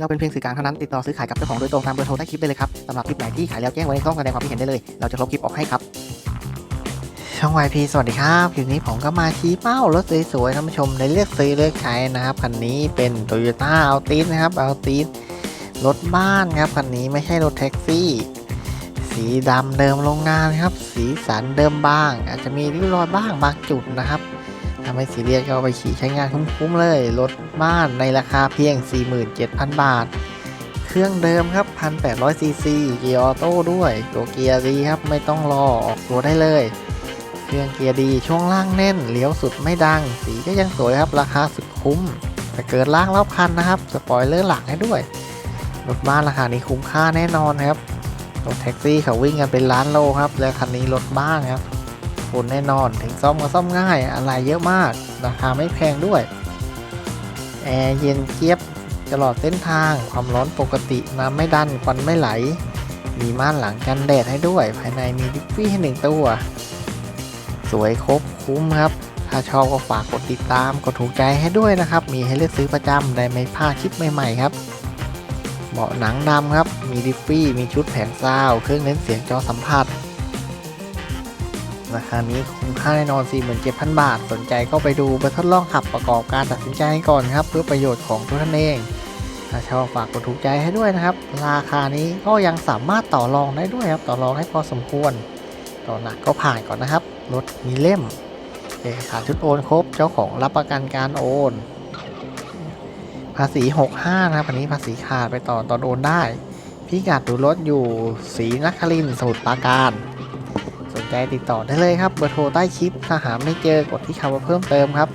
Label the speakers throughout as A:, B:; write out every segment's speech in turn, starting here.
A: เราเป็นเพียงสื่อกลางเท่านั้นติดต่อซื้อขายกับเจ้าของโดยตรงตามเบอร์โทรใต้คลิปได้เลยครับสำหรับคลิปไหนที่ขายแล้วแจ้งไว้ในช่องแสดงความคิดเห็นได้เลย เราจะลบคลิปออกให้ครับ ช่อง YP สวัสดีครับคลิปนี้ผมก็มาชี้เป้ารถสวยๆท่านผู้ชมในเลือกซื้อเลือกใช้นะครับคันนี้เป็น Toyota a l t i s นะครับ a l t i s รถบ้านครับคันนี้ไม่ใช่รถแท็กซี่ สีดำเดิมโรงงานครับ สีสันเดิมบ้าง อาจจะมีริ้วรอยบ้างบางจุดนะครับ ทำให้ซีเรียสก็เอาไปขี่ใช้งานคุ้มๆเลยรถบ้านในราคาเพียง 47,000 บาท เครื่องเดิมครับ 1,800ซีซีเกียร์ออโต้ด้วย ตัวเกียร์ดีครับไม่ต้องรอออกตัวได้เลย เครื่องเกียร์ดีช่วงล่างแน่นเลี้ยวสุดไม่ดัง สีก็ยังสวยครับราคาสุดคุ้ม แต่เกิดล่างรอบคันนะครับสปอยเลอร์หลังให้ด้วยรถบ้านราคานี้คุ้มค่าแน่นอนครับรถแท็กซี่เขาวิ่งกันเป็นล้านโลครับ แล้วคันนี้รถบ้านครับ คนแน่นอน ถึงซ่อมก็ซ่อมง่าย อะไรเยอะมาก ราคาไม่แพงด้วย แอร์เย็นเจี๊ยบตลอดเส้นทาง ความร้อนปกติ น้ำไม่ดันควันไม่ไหล มีม่านหลังกันแดดให้ด้วย ภายในมีดิฟฟี่ให้หนึ่งตัว สวยครบคุ้มครับถ้าชอบก็ฝากกดติดตาม กดถูกใจให้ด้วยนะครับ มีให้เลือกซื้อประจำได้ไม่พลาดคลิปใหม่ๆครับ เบาะหนังดำครับ มีดิฟฟี่ มีชุดแผงซาว เครื่องเน้นเสียงจอสัมผัส ราคานี้คุ้มค่าแน่นอน 47,000 บาท สนใจก็ไปดูไปทดลองขับประกอบการตัดสินใจให้ก่อนครับ เพื่อประโยชน์ของทุกท่านเอง ถ้าชอบฝากกดถูกใจให้ด้วยนะครับ ราคานี้ก็ยังสามารถต่อรองได้ด้วยครับ ต่อรองให้พอสมควร ต่อหนักก็ผ่านก่อนนะครับ รถมีเล่ม เอกสารชุดโอนครบ เจ้าของรับประกันการโอน ภาษี 65 นะครับอันนี้ภาษีขาดไปต่อตอนโอนได้พิกัดดูรถอยู่ศรีนครินทร์สมุทรปราการ สนใจติดต่อได้เลยครับเบอร์โทรใต้คลิป ถ้าหาไม่เจอกดที่คำว่าเพิ่มเติมครับ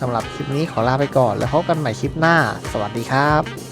A: สำหรับคลิปนี้ขอลาไปก่อน แล้วพบกันใหม่คลิปหน้า สวัสดีครับ